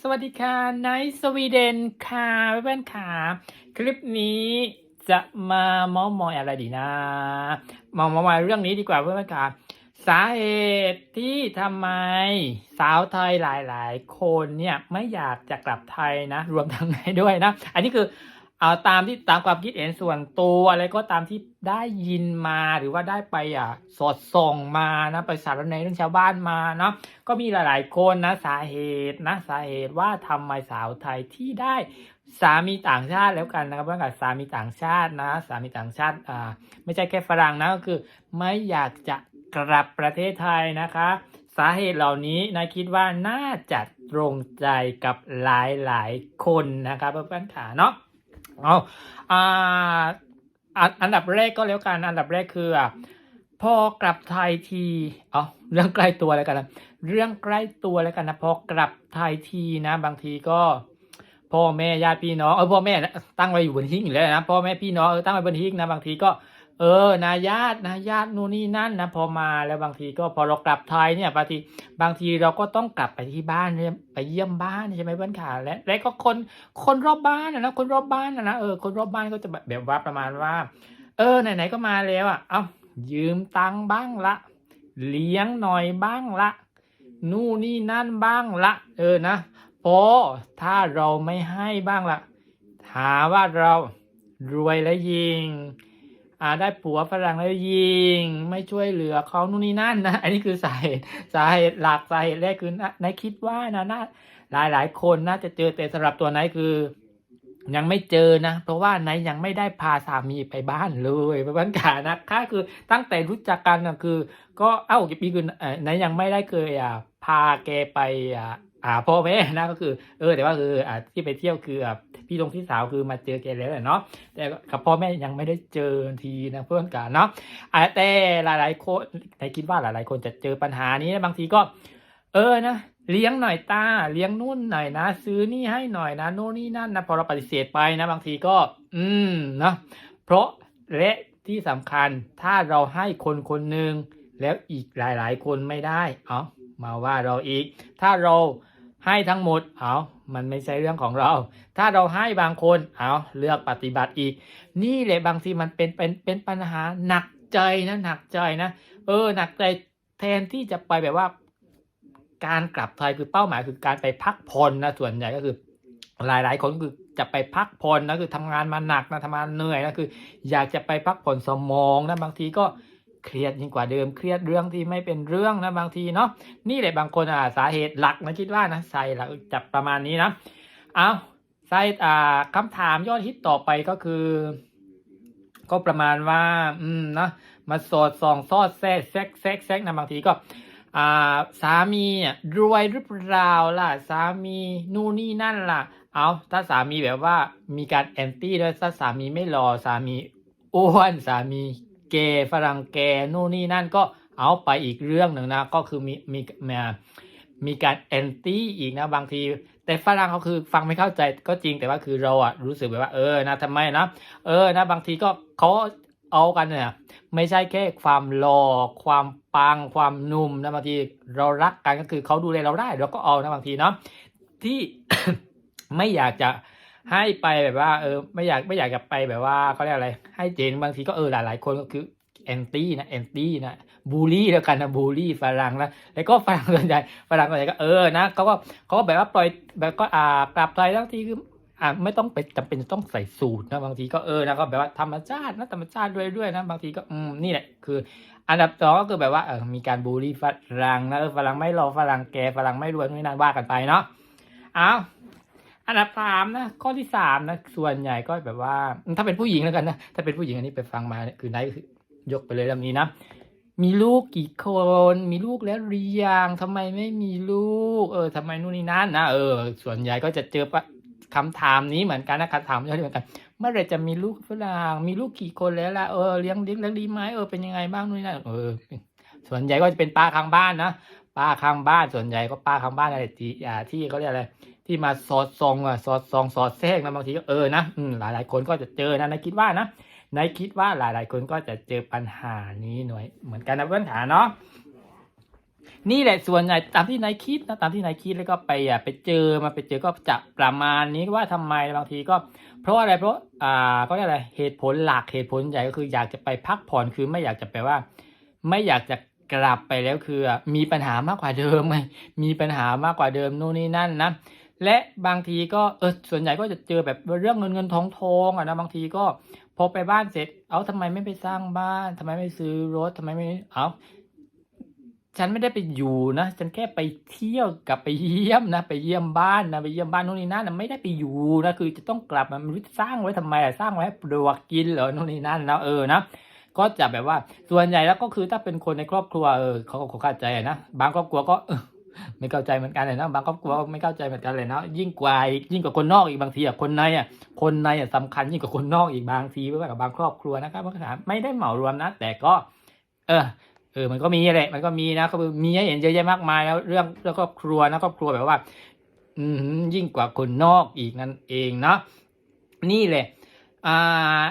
สวัสดีค่ะไนท์สวีเดนค่ะเพื่อนๆค่ะ คลิปนี้จะมาเมอมอยอะไรดีนะมามามอยเรื่องนี้ดีกว่าเพื่อนๆค่ะสาเหตุที่ทำไมสาวไทยหลายๆ คนเนี่ยไม่อยากจะกลับไทยนะ รวมทั้งไทยด้วยนะ อันนี้คือ เอาตามที่ตามความคิดเห็นส่วนตัวอะไรก็ตามที่ได้ยินมาหรือว่าได้ไปอะสอดส่องมานะไปสารในเรื่องชาวบ้านมาเนาะก็มีหลาย ๆ คนนะสาเหตุนะสาเหตุว่าทำไมสาวไทยที่ได้สามีต่างชาติแล้วกันนะครับเพื่อนกับสามีต่างชาตินะ สามีต่างชาติอ่าไม่ใช่แค่ฝรั่งนะก็คือไม่อยากจะกลับประเทศไทยนะคะ สาเหตุเหล่านี้นายคิดว่าน่าจะตรงใจกับหลายๆคนนะครับเพื่อนๆขาเนาะ เอาอ่าอันอันดับแรกก็แล้วกันอันดับแรกคืออะพอกลับไทยทีเอาเรื่องใกล้ตัวแล้วกันนะเรื่องใกล้ตัวแล้วกันนะพอกลับไทยทีนะ บางทีก็พ่อแม่ญาติพี่น้องเออพ่อแม่ตั้งไว้อยู่บนหิ้งอยู่แล้วนะพ่อแม่พี่น้องเออตั้งไว้บนหิ้งนะบางทีก็ เออ นายญาตินะญาตินู่นนี่นั่นนะพอมาแล้วบางทีก็พอเรากลับไทยเนี่ยบางทีบางทีเราก็ต้องกลับไปที่บ้านไปเยี่ยมบ้านใช่ไหมเพื่อนขาและและก็คนคนรอบบ้านนะนะคนรอบบ้านนะนะเออคนรอบบ้านก็จะแบบแบบว่าประมาณว่า เออไหนๆก็มาแล้วอะเอายืมตังค์บ้างละ เลี้ยงหน่อยบ้างละ นู่นนี่นั่นบ้างละ เออนะพอถ้าเราไม่ให้บ้างละหาว่าเรารวยแล้วยิง อ่าได้ผัวฝรั่งแล้วยิง ไม่ช่วยเหลือเขานู่นนี่นั่นนะ อันนี้คือสาเหตุสาเหตุหลักสาเหตุแรกคือนายคิดว่านะน่าหลายหลายคนน่าจะเจอแต่สำหรับตัวนายคือ ยังไม่เจอนะ เพราะว่านายยังไม่ได้พาสามีไปบ้านเลยไปบ้านขานะคะคือตั้งแต่รู้จักกันนะคือ ก็เอ้ากี่ปีคือเอ่อนายยังไม่ได้เคยอะพาแกไปอะ อ่าพ่อแม่นะก็คือ เออแต่ว่าคืออ่าที่ไปเที่ยวคืออะพี่ลงพี่สาวคือมาเจอแกแล้วแหละเนาะแต่กับพ่อแม่ยังไม่ได้เจอทีนะเพื่อนกันเนาะอ่าแต่หลายๆคนนายคิดว่าหลายๆ คนจะเจอปัญหานี้นะบางทีก็ เออนะเลี้ยงหน่อยตาเลี้ยงนู่นหน่อยนะ ซื้อนี่ให้หน่อยนะโน่นนี่นั่นนะพอเราปฏิเสธไปนะบางทีก็ อืมนะเพราะและที่สำคัญถ้าเราให้คนคนหนึ่งแล้วอีกหลาย ๆ คนไม่ได้ เอามาว่าเราอีก ถ้าเรา ให้ทั้งหมด เอามันไม่ใช่เรื่องของเรา ถ้าเราให้บางคน เอาเลือกปฏิบัติอีก นี่แหละบางทีมันเป็นเป็นเป็นปัญหาหนักใจนะหนักใจนะ เออหนักใจแทนที่จะไปแบบว่า การกลับไทยคือเป้าหมายคือการไปพักผ่อนนะ ส่วนใหญ่ก็คือ หลายหลายๆคนก็คือจะไปพักผ่อนนะคือทำงานมาหนักนะทำงานเหนื่อยนะคือ อยากจะไปพักผ่อนสมองนะบางทีก็ เครียดยิ่งกว่าเดิมเครียดเรื่องที่ไม่เป็นเรื่องนะบางทีเนาะนี่แหละบางคนอ่าสาเหตุหลักนะคิดว่านะใส่หลักจับประมาณนี้นะเอาใส่อ่าคำถามยอดฮิตต่อไปก็คือ ก็ประมาณว่า อืมนะมาสอดส่องซอดแทรกแซกแซกแซกนะบางทีก็อ่าสามีอะรวยหรือเปล่าล่ะสามีนู่นนี่นั่นล่ะ เอาถ้าสามีแบบว่ามีการแอนตี้ด้วยถ้าสามีไม่รอสามีอ้วนสามี เกฝรั่งแกนู่นนี่นั่นก็เอาไปอีกเรื่องหนึ่งนะ ก็คือมีมีมีมีการแอนตี้อีกนะบางที แต่ฝรั่งเขาคือฟังไม่เข้าใจก็จริงแต่ว่าคือเราอะรู้สึกแบบว่าเออนะทำไมนะเออนะบางทีก็เขาเอากันเนี่ยไม่ใช่แค่ความหล่อความปังความหนุ่มนะบางทีเรารักกันก็คือเขาดูแลเราได้เราก็เอานะบางทีเนาะที่ไม่อยากจะ ให้ไปแบบว่า เออ ไม่อยากไม่อยากจะไปแบบว่าเขาเรียกอะไร ให้เจนบางทีก็เออหลายๆคนก็คือแอนตี้นะแอนตี้นะบูลลี่แล้วกันนะบูลลี่ฝรั่งนะแล้วก็ฝรั่งส่วนใหญ่ฝรั่งส่วนใหญ่ก็เออนะเขาก็เขาก็แบบว่าปล่อยแบบก็อ่ากลับไทยทั้งทีคืออะไม่ต้องไปจำเป็นต้องใส่สูตรนะบางทีก็เออนะก็แบบว่าธรรมชาตินะธรรมชาติด้วยด้วยนะบางทีก็อืมนี่แหละคือ อันดับสองก็คือแบบว่าเออมีการบูลลี่ฝรั่งนะเออฝรั่งไม่รอฝรั่งแกฝรั่งไม่รวยไม่นานว่ากันไปเนาะเอา อันดับสามนะข้อที่สามนะส่วนใหญ่ก็แบบว่า ถ้าเป็นผู้หญิงแล้วกันนะถ้าเป็นผู้หญิงอันนี้ไปฟังมาคือไนท์คือยกไปเลยเรื่องนี้นะมีลูกกี่คน มีลูกแล้วหรือยังทำไมไม่มีลูก เออทำไมนู่นนี่นั่นนะเออ ส่วนใหญ่ก็จะเจอปะคำถามนี้เหมือนกันนะคำถามนี้เหมือนกัน เมื่อไรจะมีลูกฝรั่งมีลูกกี่คนแล้วล่ะเออเลี้ยงเลี้ยงเลี้ยงดีไหมเออเป็นยังไงบ้างนู่นนี่นั่นเออ ส่วนใหญ่ก็จะเป็นป้าข้างบ้านนะป้าข้างบ้านส่วนใหญ่ก็ป้าข้างบ้านอะไรที่อ่าที่เขาเรียกอะไร ที่มาสอดส่องอะสอดส่องสอดแทรกนะบางทีก็เออนะอืมหลายหลายคนก็จะเจอนะนายคิดว่านะนายคิดว่าหลายหลายคนก็จะเจอปัญหานี้หน่อยเหมือนกันนะเพื่อนขาเนาะนี่แหละส่วนใหญ่ตามที่นายคิดนะตามที่นายคิดแล้วก็ไปอะไปเจอมาไปเจอก็จะประมาณนี้ว่าทำไมบางทีก็ เพราะอะไรเพราะอ่าก็เรียกอะไรเหตุผลหลักเหตุผลใหญ่ก็คืออยากจะไปพักผ่อนคือไม่อยากจะไปว่า ไม่อยากจะกลับไปแล้วคือมีปัญหามากกว่าเดิมไงมีปัญหามากกว่าเดิมนู่นนี่นั่นนะ และบางทีก็เออส่วนใหญ่ก็จะเจอแบบเรื่องเงินเงินทองทองอะนะบางทีก็พอไปบ้านเสร็จ เอ้าทำไมไม่ไปสร้างบ้านทำไมไม่ซื้อรถทำไมไม่เอ้าฉันไม่ได้ไปอยู่นะฉันแค่ไปเที่ยวกับไปเยี่ยมนะ ไปเยี่ยมบ้านนะไปเยี่ยมบ้านนู่นนี่นั่นนะไม่ได้ไปอยู่นะคือจะต้องกลับมาไม่รู้สร้างไว้ทำไมอะสร้างไว้ให้ปลวกกินเหรอนู่นนี่นั่นนะเออนะก็จะแบบว่าส่วนใหญ่แล้วก็คือถ้าเป็นคนในครอบครัวเออเขาก็เข้าใจนะบางครอบครัวก็เออ ไม่เข้าใจเหมือนกันเลยนะบางครอบครัวไม่เข้าใจเหมือนกันเลยนะยิ่งกว่ายิ่งกว่าคนนอกอีกบางทีอะคนในอะคนในอะสำคัญยิ่งกว่าคนนอกอีกบางทีไม่ว่ากับบางครอบครัวนะครับบางครั้งไม่ได้เหมารวมนะ แต่ก็ เออเออมันก็มีแหละมันก็มีนะก็มีให้เห็นเยอะแยะมากมายแล้วเรื่องแล้วครอบครัวนะครอบครัวแบบว่า อืมยิ่งกว่าคนนอกอีกนั่นเองเนาะนี่แหละอ่า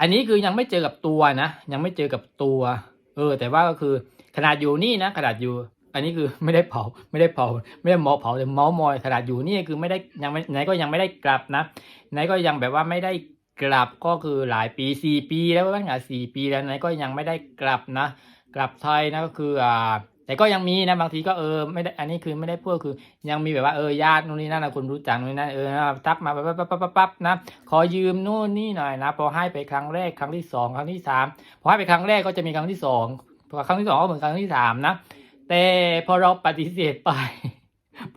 อันนี้คือยังไม่เจอกับตัวนะ ยังไม่เจอกับตัว เออ แต่ว่าก็คือขนาดอยู่นี่นะขนาดอยู่ อันนี้คือไม่ได้เผาไม่ได้เผา ไม่ได้เมาเผาแต่เมามอยขนาดอยู่นี่คือไม่ได้ยังไม่ไหนก็ยังไม่ได้กลับนะไหนก็ยังแบบว่าไม่ได้กลับก็คือหลายปีสี่ปีแล้วตั้งแต่สี่ปีแล้วไหนก็ยังไม่ได้กลับนะ กลับไทยนะก็คืออ่าแต่ก็ยังมีนะบางทีก็เออไม่ได้อันนี้คือไม่ได้พูดคือ ยังมีแบบว่าเออญาตินู่นนี่นั่นนะคนรู้จักนู่นนี่นั่นเออทักมาปั๊บปั๊บปั๊บปั๊บปั๊บนะขอยืมนู่นนี่หน่อยนะพอให้ไปครั้งแรกครั้งที่สองครั้งที่สามพอให้ไปครั้งแรกก็จะมีครั้งที่สองพอครั้งที่สองก็เหมือนครั้งที่สามนะ แต่พอเราปฏิเสธไป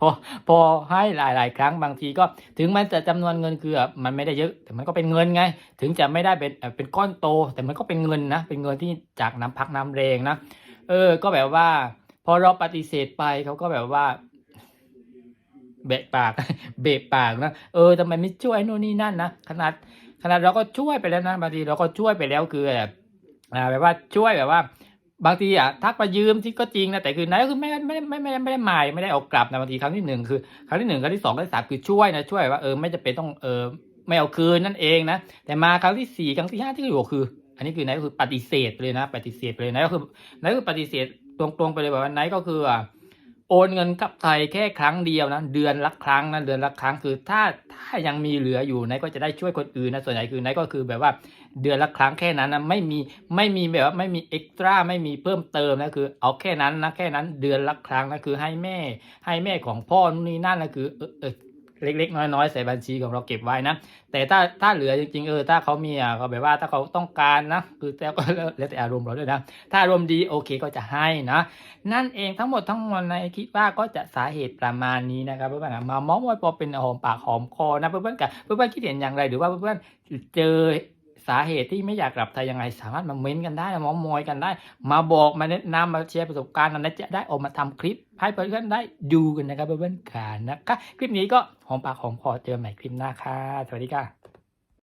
พอพอให้หลาย ๆ ครั้งบางทีก็ถึงมันจะจำนวนเงินคือแบบมันไม่ได้เยอะ แต่มันก็เป็นเงินไง ถึงจะไม่ได้เป็นเป็นก้อนโต แต่มันก็เป็นเงินนะ เป็นเงินที่จากน้ำพักน้ำแรงนะเออ ก็แบบว่า พอเราปฏิเสธไปเขาก็แบบว่าเบะปาก เบะปากนะ เออทำไมไม่ช่วยนู่นนี่นั่นนะ ขนาด ขนาดเราก็ช่วยไปแล้วนะ บางทีเราก็ช่วยไปแล้วคือแบบอ่าแบบว่าช่วยแบบว่า บางทีอะทักมายืมที่ก็จริงนะแต่คือไหนก็คือไม่ไม่ไม่ไม่ได้ไม่ได้หมายไม่ได้เอากลับนะบางทีครั้งที่หนึ่งคือครั้งที่หนึ่งครั้งที่สองครั้งที่สามคือช่วยนะช่วยว่าเออไม่จะเป็นต้องเออไม่เอาคืนนั่นเองนะแต่มาครั้งที่สี่ครั้งที่ห้าที่อยู่คือ อันนี้คือไหนก็คือปฏิเสธไปเลยนะ ปฏิเสธไปเลยไหนก็คือไหนก็คือปฏิเสธตรงๆไปเลยแบบว่าไหนก็คืออะ โอนเงินกลับไทยแค่ครั้งเดียวนะเดือนละครั้งนะเดือนละครั้งคือถ้าถ้ายังมีเหลืออยู่ไหนก็จะได้ช่วยคนอื่นนะส่วนใหญ่คือไหนก็คือแบบว่าเดือนละครั้งแค่นั้นนะไม่มีไม่มีแบบว่าไม่มีเอ็กตร้าไม่มีเพิ่มเติมนะคือเอาแค่นั้นนะแค่นั้นเดือนละครั้งนะคือให้แม่ให้แม่ของพ่อนู่นนี่นั่นนะคือเออ เล็ก ๆ น้อยๆใส่บัญชีของเราเก็บไว้นะ แต่ถ้าถ้าเหลือจริงๆเออถ้าเขามีอะเขาแบบว่าถ้าเขาต้องการนะคือแต่ก็แล้วแต่อารมณ์เราด้วยนะถ้าอารมณ์ดีโอเคก็จะให้นะนั่นเองทั้งหมดทั้งมวลในคิดว่าก็จะสาเหตุประมาณนี้นะครับเพื่อนๆมามอมอยพอเป็นหอมปากหอมคอนะเพื่อนๆกับเพื่อนๆคิดเห็นอย่างไรหรือว่าเพื่อนๆเจอ สาเหตุที่ไม่อยากกลับไทยยังไง สามารถมาเม้นกันได้มอมอยกันได้ มาบอกมาแนะนำมาแชร์ประสบการณ์นั้นจะได้ออกมาทำคลิปให้เพื่อนๆได้ดูกันนะครับเพื่อนๆกันนะคะคลิปนี้ก็หอมปากหอมคอเจอกันใหม่คลิปหน้าค่ะสวัสดีค่ะ